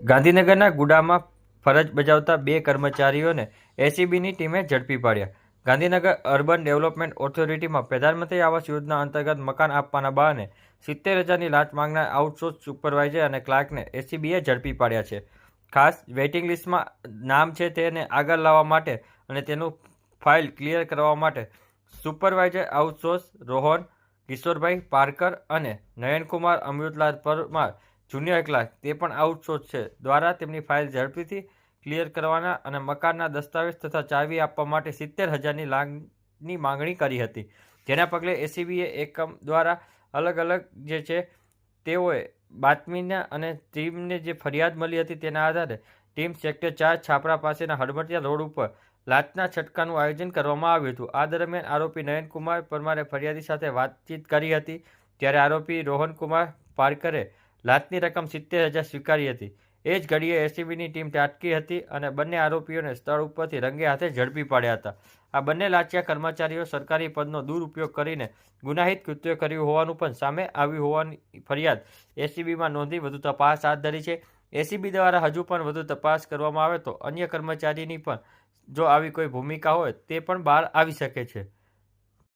ગાંધીનગરના ગુડામાં ફરજ બજાવતા બે કર્મચારીઓને એસીબીની ટીમે ઝડપી પાડ્યા. ગાંધીનગર અર્બન ડેવલપમેન્ટ ઓથોરિટીમાં પ્રધાનમંત્રી આવાસ યોજના અંતર્ગત મકાન આપવાના બહાને સિત્તેર હજારની લાંચ માંગનાર આઉટસોર્સ સુપરવાઇઝર અને ક્લાર્કને એસીબીએ ઝડપી પાડ્યા છે. ખાસ વેઇટિંગ લિસ્ટમાં નામ છે તેને આગળ લાવવા માટે અને તેનું ફાઇલ ક્લિયર કરવા માટે સુપરવાઇઝર આઉટસોર્સ રોહન કિશોરભાઈ પારકર અને નયનકુમાર અમૃતલાલ પરમાર જુનિયર ક્લાર્ક તે પણ આઉટસોર્સ છે, દ્વારા તેમની ફાઇલ ઝડપીથી ક્લિયર કરવાના અને મકાનના દસ્તાવેજ તથા ચાવી આપવા માટે સિત્તેર હજારની લાગની માંગણી કરી હતી. જેના પગલે એસીબીએ એકમ દ્વારા અલગ અલગ જે છે, તેઓએ બાતમીના અને ટીમને જે ફરિયાદ મળી હતી તેના આધારે ટીમ સેક્ટર ચાર છાપરા પાસેના હડમતિયા રોડ ઉપર લાતના છટકાનું આયોજન કરવામાં આવ્યું હતું. આ દરમિયાન આરોપી નયનકુમાર પરમારે ફરિયાદી સાથે વાતચીત કરી હતી, ત્યારે આરોપી રોહનકુમાર પારકરે લાંચની રકમ સિત્તેર હજાર સ્વીકારી હતી. એ જ ઘડીએ એસીબીની ટીમ ત્યાટકી હતી અને બંને આરોપીઓને સ્થળ ઉપરથી રંગે હાથે ઝડપી પાડ્યા હતા. આ બંને લાચિયા કર્મચારીઓ સરકારી પદનો દુરુપયોગ કરીને ગુનાહિત કૃત્ય કર્યું હોવાનું પણ સામે આવ્યું હોવાની ફરિયાદ એસીબીમાં નોંધી વધુ તપાસ હાથ ધરી છે. એસીબી દ્વારા હજુ પણ વધુ તપાસ કરવામાં આવે તો અન્ય કર્મચારીની પણ જો આવી કોઈ ભૂમિકા હોય તે પણ બહાર આવી શકે છે.